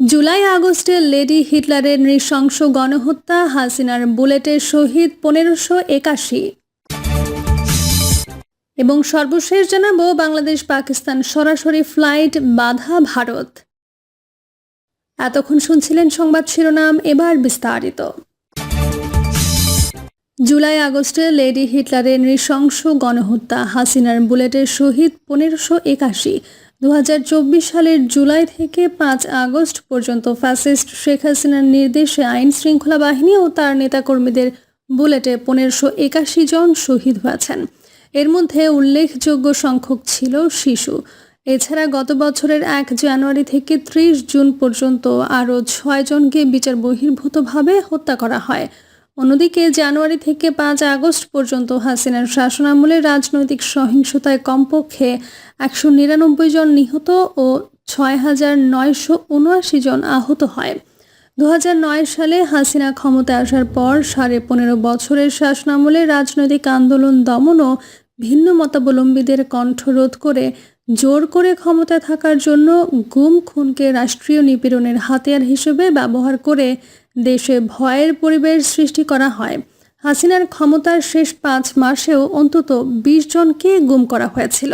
জুলাই আগস্টে লেডি হিটলারের নৃশংস গণহত্যা, হাসিনার বুলেটের শহীদ পনেরোশো একাশি। এবং সর্বশেষ জানাব বাংলাদেশ পাকিস্তান সরাসরি ফ্লাইট বাধা ভারত। এতক্ষণ শুনছিলেন সংবাদ শিরোনাম, এবার বিস্তারিত। জুলাই আগস্টে লেডি হিটলারের নৃশংস গণহত্যা, হাসিনার বুলেটের শহীদ পনেরোশো একাশি। দু হাজার চব্বিশ সালের জুলাই থেকে পাঁচ আগস্ট পর্যন্ত ফ্যাসিস্ট শেখ হাসিনার নির্দেশে আইন শৃঙ্খলা বাহিনী ও তার নেতাকর্মীদের বুলেটে পনেরোশো একাশি জন শহীদ হয়েছেন। এর মধ্যে উল্লেখযোগ্য সংখ্যক ছিল শিশু। এছাড়া গত বছরের এক জানুয়ারি থেকে ত্রিশ জুন পর্যন্ত আরও ছয়জনকে বিচার বহির্ভূতভাবে হত্যা করা হয়। অন্যদিকে জানুয়ারি থেকে পাঁচ আগস্ট পর্যন্ত হাসিনার শাসনামলে রাজনৈতিক সহিংসতায় কমপক্ষে একশো নিরানব্বই জন নিহত ও ছয় হাজার নয়শো উনআশি জন আহত হয়। দু হাজার নয় সালে হাসিনা ক্ষমতায় আসার পর সাড়ে পনেরো বছরের শাসনামলে রাজনৈতিক আন্দোলন দমন ও ভিন্ন মতাবলম্বীদের কণ্ঠরোধ করে জোর করে ক্ষমতায় থাকার জন্য গুম খুনকে রাষ্ট্রীয় নিপীড়নের হাতিয়ার হিসেবে ব্যবহার করে দেশে ভয়ের পরিবেশ সৃষ্টি করা হয়। হাসিনার ক্ষমতার শেষ পাঁচ মাসেও অন্তত বিশ জনকে গুম করা হয়েছিল।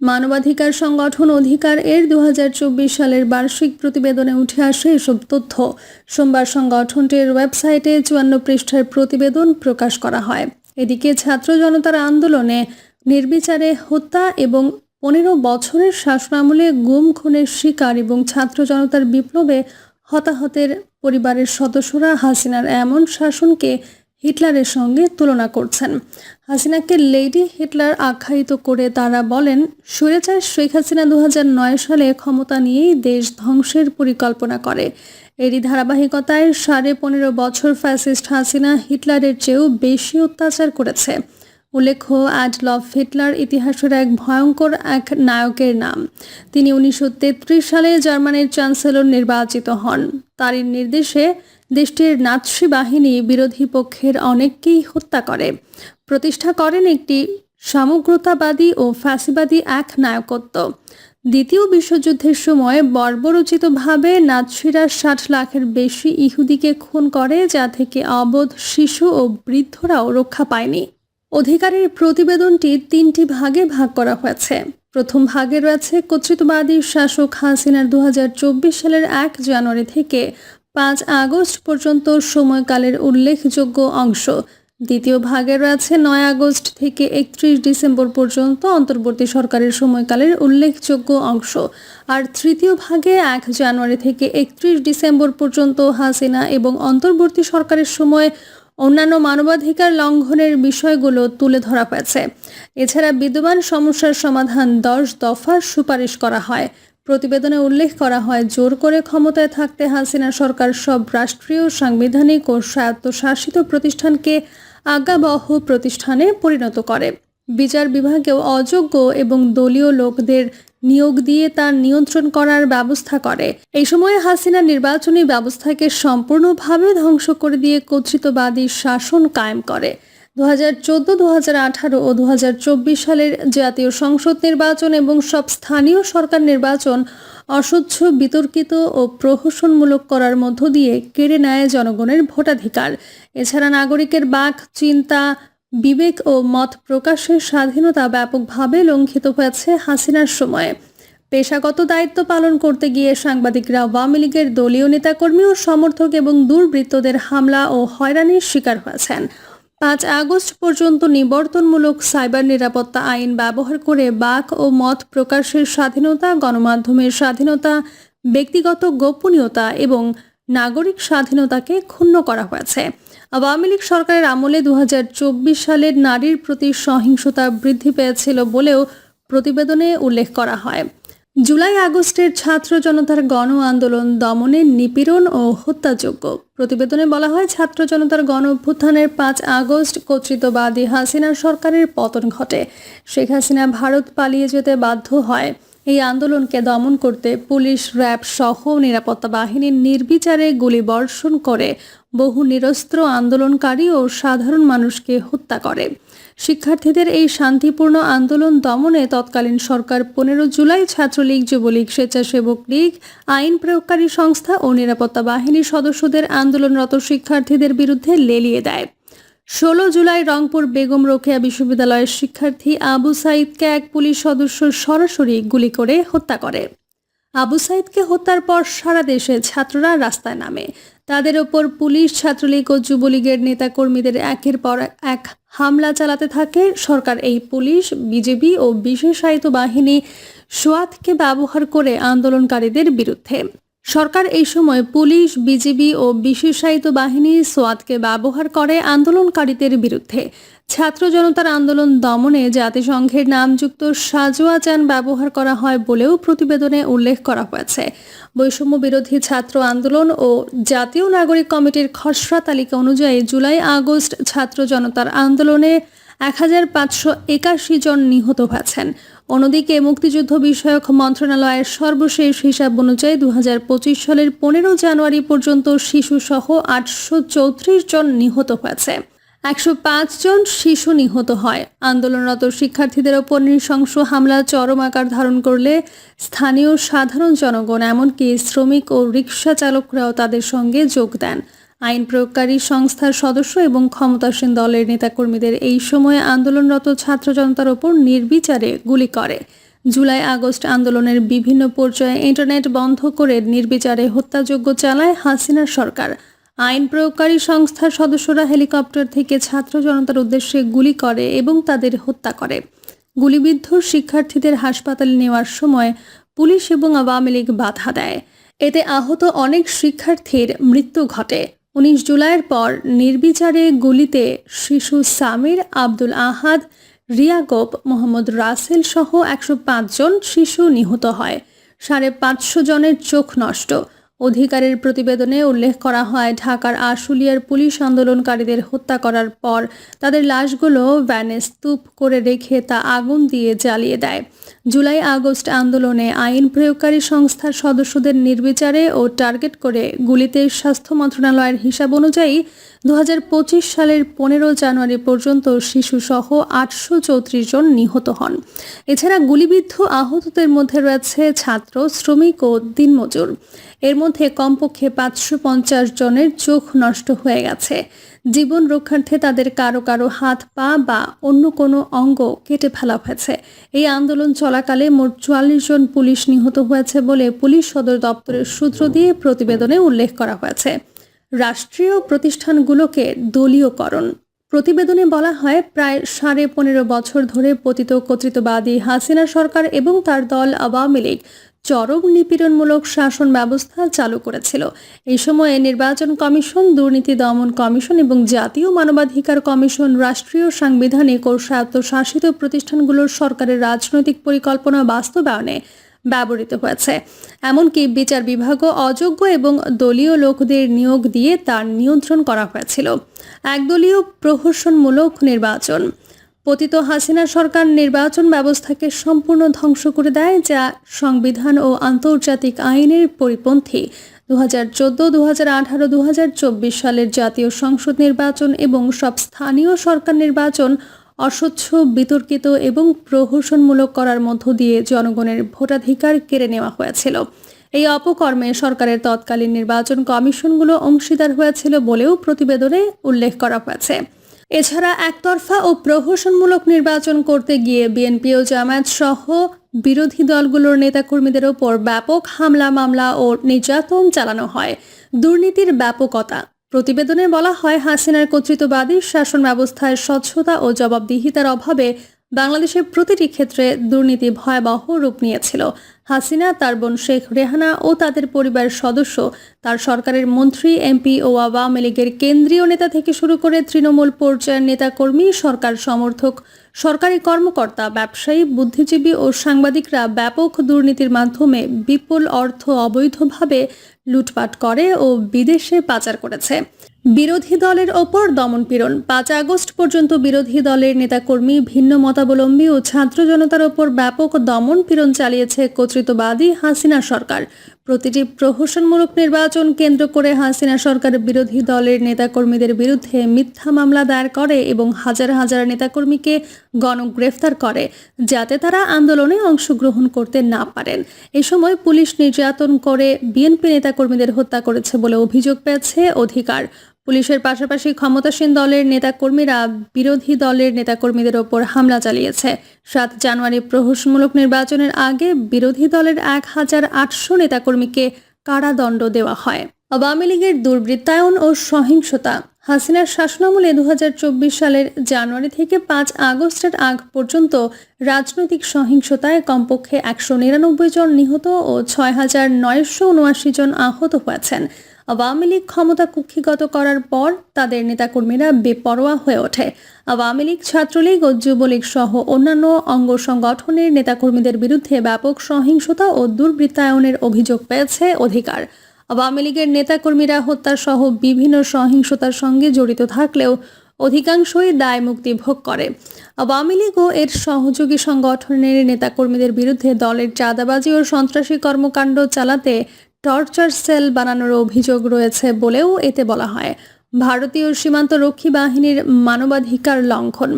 মানবাধিকার সংগঠন অধিকার এর দুহাজার চব্বিশ সালের বার্ষিক প্রতিবেদনে উঠে আসে এসব তথ্য। সোমবার সংগঠনটির ওয়েবসাইটে চুয়ান্ন পৃষ্ঠার প্রতিবেদন প্রকাশ করা হয়। এদিকে ছাত্র জনতার আন্দোলনে নির্বিচারে হত্যা এবং পনেরো বছরের শাসনামলে গুম, খুনের শিকার এবং ছাত্র জনতার বিপ্লবে হতাহতের পরিবারের সদস্যরা হাসিনার এমন শাসনকে হিটলারের সঙ্গে তুলনা করছেন। হাসিনাকে লেডি হিটলার আখ্যায়িত করে তারা বলেন স্বৈরাচার শেখ হাসিনা দু হাজার নয় সালে ক্ষমতা নিয়েই দেশ ধ্বংসের পরিকল্পনা করে। এরই ধারাবাহিকতায় সাড়ে পনেরো বছর ফ্যাসিস্ট হাসিনা হিটলারের চেয়েও বেশি অত্যাচার করেছে। উল্লেখ্য, আজ অ্যাডলফ হিটলার ইতিহাসের এক ভয়ঙ্কর এক নায়কের নাম। তিনি উনিশশো তেত্রিশ সালে জার্মানির চ্যান্সেলর নির্বাচিত হন। তারই নির্দেশে দেশটির নাৎসি বাহিনী বিরোধী পক্ষের অনেককেই হত্যা করে। প্রতিষ্ঠা করেন একটি সামগ্রতাবাদী ও ফ্যাসিবাদী এক নায়কত্ব। দ্বিতীয় বিশ্বযুদ্ধের সময় বর্বরোচিতভাবে নাৎসিরা ষাট লাখের বেশি ইহুদিকে খুন করে, যা থেকে অবোধ শিশু ও বৃদ্ধরাও রক্ষা পায়নি। অধিকারের প্রতিবেদনটি তিনটি ভাগে ভাগ করা হয়েছে। প্রথম ভাগে রয়েছে কর্তৃত্ববাদী শাসক হাসিনার দু হাজার চব্বিশ সালের এক জানুয়ারি থেকে পাঁচ আগস্ট পর্যন্ত সময়কালের উল্লেখযোগ্য অংশ। দ্বিতীয় ভাগে রয়েছে নয় আগস্ট থেকে একত্রিশ ডিসেম্বর পর্যন্ত অন্তর্বর্তী সরকারের সময়কালের উল্লেখযোগ্য অংশ। আর তৃতীয় ভাগে এক জানুয়ারি থেকে একত্রিশ ডিসেম্বর পর্যন্ত হাসিনা এবং অন্তর্বর্তী সরকারের সময় অন্যান্য মানবাধিকার লঙ্ঘনের বিষয়গুলো তুলে ধরা হয়েছে। এছাড়া বিদ্যমান সমস্যার সমাধান দশ দফার সুপারিশ করা হয়। প্রতিবেদনে উল্লেখ করা হয়, জোর করে ক্ষমতায় থাকতে হাসিনা সরকার সব রাষ্ট্রীয়, সাংবিধানিক ও স্বায়ত্তশাসিত প্রতিষ্ঠানকে আজ্ঞাবহ প্রতিষ্ঠানে পরিণত করে। বিচার বিভাগেও অযোগ্য এবং দলীয় লোকদের নিয়োগ দিয়ে তার নিয়ন্ত্রণ করার ব্যবস্থা করে। এই সময়ে হাসিনা নির্বাচনী ব্যবস্থাকে সম্পূর্ণভাবে ধ্বংস করে দিয়ে কর্তৃত্ববাদী শাসন কায়েম করে। দু হাজার চোদ্দ দু হাজার আঠারো ও দু হাজার চব্বিশ সালের জাতীয় সংসদ নির্বাচন এবং সব স্থানীয় সরকার নির্বাচন অস্বচ্ছ বিতর্কিত ও প্রহসনমূলক করার মধ্য দিয়ে কেড়ে নেয় জনগণের ভোটাধিকার। এছাড়া নাগরিকের বাক, চিন্তা বিবেক ও মত প্রকাশের স্বাধীনতা ব্যাপকভাবে লঙ্ঘিত হয়েছে হাসিনার সময়ে। পেশাগত দায়িত্ব পালন করতে গিয়ে সাংবাদিকরা আওয়ামী লীগের দলীয় নেতাকর্মী ও সমর্থক এবং দুর্বৃত্তদের হামলা ও হয়রানির শিকার হয়েছেন। পাঁচ আগস্ট পর্যন্ত নিবর্তনমূলক সাইবার নিরাপত্তা আইন ব্যবহার করে বাক ও মত প্রকাশের স্বাধীনতা, গণমাধ্যমের স্বাধীনতা, ব্যক্তিগত গোপনীয়তা এবং নাগরিক স্বাধীনতাকে ক্ষুণ্ণ করা হয়েছে। আওয়ামী লীগ সরকারের আমলে দুহাজার চব্বিশ সালের নারীর প্রতি সহিংসতা বৃদ্ধি পেয়েছিল বলেও প্রতিবেদনে উল্লেখ করা হয়। জুলাই আগস্টের ছাত্র জনতার গণ আন্দোলন দমনে নিপীড়ন ও হত্যাযোগ্য প্রতিবেদনে বলা হয়, ছাত্র জনতার গণ অভ্যুত্থানের পাঁচ আগস্ট কর্তৃত্ববাদী হাসিনা সরকারের পতন ঘটে। শেখ হাসিনা ভারত পালিয়ে যেতে বাধ্য হয়। এই আন্দোলনকে দমন করতে পুলিশ, র্যাব সহ নিরাপত্তা বাহিনীর নির্বিচারে গুলিবর্ষণ করে। বহু নিরস্ত্র আন্দোলনকারী ও সাধারণ মানুষকে হত্যা করে। শিক্ষার্থীদের এই শান্তিপূর্ণ আন্দোলন দমনে তৎকালীন সরকার পনেরো জুলাই ছাত্রলীগ, যুবলীগ, স্বেচ্ছাসেবক লীগ, আইন প্রয়োগকারী সংস্থা ও নিরাপত্তা বাহিনীর সদস্যদের আন্দোলনরত শিক্ষার্থীদের বিরুদ্ধে লেলিয়ে দেয়। ষোলো জুলাই রংপুর বেগম রোকেয়া বিশ্ববিদ্যালয়ের শিক্ষার্থী আবু সাইদকে এক পুলিশ সদস্য সরাসরি গুলি করে হত্যা করে। আবু সাইদকে হত্যার পর সারা দেশে ছাত্ররা রাস্তায় নামে। তাদের ওপর পুলিশ, ছাত্রলীগ ও যুবলীগের নেতাকর্মীদের একের পর এক হামলা চালাতে থাকে। সরকার এই পুলিশ, বিজেপি ও বিশেষায়িত বাহিনী সোয়াতকে ব্যবহার করে আন্দোলনকারীদের বিরুদ্ধে। সরকার এই সময় পুলিশ, বিজিবি ও বিশেষায়িত বাহিনী সোয়াতকে ব্যবহার করে আন্দোলনকারীদের বিরুদ্ধে। ছাত্র জনতার আন্দোলন দমনে জাতিসংঘের নামযুক্ত সাজোয়া যান ব্যবহার করা হয় বলেও প্রতিবেদনে উল্লেখ করা হয়েছে। বৈষম্য বিরোধী ছাত্র আন্দোলন ও জাতীয় নাগরিক কমিটির খসড়া তালিকা অনুযায়ী জুলাই আগস্ট ছাত্র জনতার আন্দোলনে এক হাজার পাঁচশো একাশি জন নিহত হয়েছেন। অন্যদিকে মুক্তিযুদ্ধ বিষয়ক মন্ত্রণালয়ের সর্বশেষ হিসাব অনুযায়ী দুহাজার পঁচিশ সালের পনেরো জানুয়ারি পর্যন্ত শিশুসহ আটশো চৌত্রিশ জন নিহত হয়েছে। একশো পাঁচ জন শিশু নিহত হয়। আন্দোলনরত শিক্ষার্থীদের ওপর নৃশংস হামলা, চরম আকার ধারণ করলে স্থানীয় সাধারণ জনগণ, এমনকি শ্রমিক ও রিক্সা চালকরাও তাদের সঙ্গে যোগ দেন। আইন প্রয়োগকারী সংস্থার সদস্য এবং ক্ষমতাসীন দলের নেতাকর্মীদের এই সময়ে আন্দোলনরত ছাত্র জনতার ওপর নির্বিচারে গুলি করে। জুলাই আগস্ট আন্দোলনের বিভিন্ন পর্যায়ে ইন্টারনেট বন্ধ করে নির্বিচারে হত্যাযজ্ঞ চালায় হাসিনার সরকার। আইন প্রয়োগকারী সংস্থার সদস্যরা হেলিকপ্টার থেকে ছাত্র জনতার উদ্দেশ্যে গুলি করে এবং তাদের হত্যা করে। গুলিবিদ্ধ শিক্ষার্থীদের হাসপাতালে নেওয়ার সময় পুলিশ এবং আওয়ামী লীগ বাধা দেয়। এতে আহত অনেক শিক্ষার্থীর মৃত্যু ঘটে। উনিশ জুলাইয়ের পর নির্বিচারে গুলিতে শিশু সামির আব্দুল আহাদ, রিয়াকোপ, মোহাম্মদ রাসেল সহ একশো জন শিশু নিহত হয়। সাড়ে পাঁচশো জনের চোখ নষ্ট। অধিকারের প্রতিবেদনে উল্লেখ করা হয়, ঢাকার আশুলিয়ার পুলিশ আন্দোলনকারীদের হত্যা করার পর তাদের লাশগুলো ভ্যানে স্তূপ করে রেখে তা আগুন দিয়ে জ্বালিয়ে দেয়। জুলাই আগস্ট আন্দোলনে আইন প্রয়োগকারী সংস্থার সদস্যদের নির্বিচারে ও টার্গেট করে গুলিতে স্বাস্থ্য মন্ত্রণালয়ের হিসাব অনুযায়ী দু হাজার পঁচিশ সালের পনেরো জানুয়ারি পর্যন্ত শিশুসহ আটশো চৌত্রিশ জন নিহত হন। এছাড়া গুলিবিদ্ধ আহতদের মধ্যে রয়েছে ছাত্র, শ্রমিক ও দিনমজুর। এর মধ্যে কমপক্ষে পাঁচশো পঞ্চাশ জনের চোখ নষ্ট হয়ে গেছে। জীবন রক্ষার্থে তাদের কারও কারও হাত, পা বা অন্য কোনো অঙ্গ কেটে ফেলা হয়েছে। এই আন্দোলন চলাকালে মোট চুয়াল্লিশ জন পুলিশ নিহত হয়েছে বলে পুলিশ সদর দপ্তরের সূত্র দিয়ে প্রতিবেদনে উল্লেখ করা হয়েছে। রাষ্ট্রীয় প্রতিষ্ঠানগুলোকে দলীয়করণ। প্রতিবেদনে বলা হয়, প্রায় সাড়ে পনেরো বছর ধরে পতিত কর্তৃত্ববাদী হাসিনা সরকার এবং তার দল আওয়ামী লীগ চরম নিপীড়নমূলক শাসন ব্যবস্থা চালু করেছিল। এই সময়ে নির্বাচন কমিশন, দুর্নীতি দমন কমিশন এবং জাতীয় মানবাধিকার কমিশন, রাষ্ট্রীয় সাংবিধানিক ও স্বায়ত্তশাসিত প্রতিষ্ঠানগুলোর সরকারের রাজনৈতিক পরিকল্পনা বাস্তবায়নে ব্যবহৃত হয়েছে। এমনকি বিচার বিভাগও অযোগ্য এবং দলীয় লোকদের নিয়োগ দিয়ে তার নিয়ন্ত্রণ করা হয়েছিল। একদলীয় প্রহসনমূলক নির্বাচন পতিত হাসিনা সরকার নির্বাচন ব্যবস্থাকে সম্পূর্ণ ধ্বংস করে দেয়, যা সংবিধান ও আন্তর্জাতিক আইনের পরিপন্থী। দু হাজার চোদ্দ দু হাজার আঠারো দু হাজার চব্বিশ সালের জাতীয় সংসদ নির্বাচন এবং সব স্থানীয় সরকার নির্বাচন অস্বচ্ছ, বিতর্কিত এবং প্রহসনমূলক করার মধ্য দিয়ে জনগণের ভোটাধিকার কেড়ে নেওয়া হয়েছিল। এই অপকর্মে সরকারের তৎকালীন নির্বাচন কমিশনগুলো অংশীদার হয়েছিল বলেও প্রতিবেদনে উল্লেখ করা হয়েছে। এছাড়া একতরফা ও প্রহসনমূলক নির্বাচন করতে গিয়ে বিএনপি ও জামায়াত সহ বিরোধী দলগুলোর নেতাকর্মীদের ওপর ব্যাপক হামলা, মামলা ও নির্যাতন চালানো হয়। দুর্নীতির ব্যাপকতা। প্রতিবেদনে বলা হয়, হাসিনার কর্তৃত্ববাদী শাসন ব্যবস্থায় স্বচ্ছতা ও জবাবদিহিতার অভাবে বাংলাদেশের প্রতিটি ক্ষেত্রে দুর্নীতি ভয়াবহ রূপ নিয়েছিল। হাসিনা, তার বোন শেখ রেহানা ও তাদের পরিবারের সদস্য, তার সরকারের মন্ত্রী এমপি ও আওয়ামী লীগের কেন্দ্রীয় নেতা থেকে শুরু করে তৃণমূল পর্যায়ের নেতাকর্মী, সরকার সমর্থক, সরকারি কর্মকর্তা, ব্যবসায়ী, বুদ্ধিজীবী ও সাংবাদিকরা ব্যাপক দুর্নীতির মাধ্যমে বিপুল অর্থ অবৈধভাবে লুটপাট করে ও বিদেশে পাচার করেছে। বিরোধী দলের ওপর দমনপীড়ন পাঁচ আগস্ট পর্যন্ত বিরোধী দলের নেতাকর্মী ভিন্ন মতাবলম্বী ও ছাত্র জনতার ওপর ব্যাপক দমন পীড়ন চালিয়েছে কর্তৃত্ববাদী হাসিনা সরকার। প্রতিটি প্রহসনমূলক নির্বাচন কেন্দ্র করে হাসিনা সরকার বিরোধী দলের নেতাকর্মীদের বিরুদ্ধে মিথ্যা মামলা দায়ের করে এবং হাজার হাজার নেতাকর্মীকে গণগ্রেফতার করে, যাতে তারা আন্দোলনে অংশগ্রহণ করতে না পারেন। এ সময় পুলিশ নির্যাতন করে বিএনপি নেতাকর্মীদের হত্যা করেছে বলে অভিযোগ পেয়েছে অধিকার। পুলিশের পাশাপাশি ক্ষমতাসীন দলের নেতাকর্মীরা বিরোধী দলের নেতাকর্মীদের ওপর হামলা চালিয়েছে। সাত জানুয়ারি প্রহসনমূলক নির্বাচনের আগে বিরোধী দলের এক হাজার আটশো নেতাকর্মীকে কারাদণ্ড দেওয়া হয়। আওয়ামী লীগের দুর্বৃত্তায়ন ও সহিংসতা। হাসিনার শাসনামলে দু হাজার চব্বিশ সালের জানুয়ারি থেকে পাঁচ আগস্টের আগ পর্যন্ত রাজনৈতিক সহিংসতায় কমপক্ষে একশো নিরানব্বই জন নিহত ও ছয় হাজার নয়শো উনআশি জন আহত হয়েছেন। আওয়ামী লীগ ক্ষমতা কুক্ষিগত করার পর তাদের নেতাকর্মীরা বেপরোয়া হয়ে ওঠে। আওয়ামী লীগ, ছাত্রলীগ ও যুবলীগ সহ অন্যান্য অঙ্গ সংগঠনের নেতাকর্মীদের বিরুদ্ধে ব্যাপক সহিংসতা ও দুর্বৃত্তায়নের অভিযোগ পেয়েছে অধিকার। আওয়ামী লীগের নেতাকর্মীরা হত্যা সহ বিভিন্ন সহিংসতার সঙ্গে জড়িত থাকলেও অধিকাংশই দায় মুক্তি ভোগ করে। আওয়ামী লীগ ও এর সহযোগী সংগঠনের নেতাকর্মীদের বিরুদ্ধে দলের চাঁদাবাজি ও সন্ত্রাসী কর্মকাণ্ড চালাতে টর্চার সেল বানানোর অভিযোগ রয়েছে বলেও এতে বলা হয়। ভারতীয় সীমান্ত রক্ষী বাহিনীর মানবাধিকার লঙ্ঘন।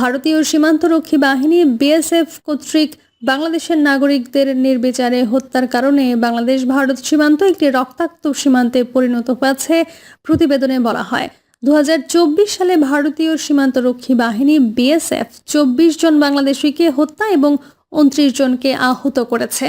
ভারতীয় সীমান্ত রক্ষী বাহিনী বিএসএফ কর্তৃক বাংলাদেশের নাগরিকদের নির্বিচারে হত্যার কারণে বাংলাদেশ ভারত সীমান্ত একটি রক্তাক্ত সীমান্তে পরিণত হয়েছে প্রতিবেদনে বলা হয়। দু হাজার চব্বিশ সালে ভারতীয় সীমান্তরক্ষী বাহিনী বিএসএফ চব্বিশ জন বাংলাদেশিকে হত্যা এবং উনত্রিশ জনকে আহত করেছে।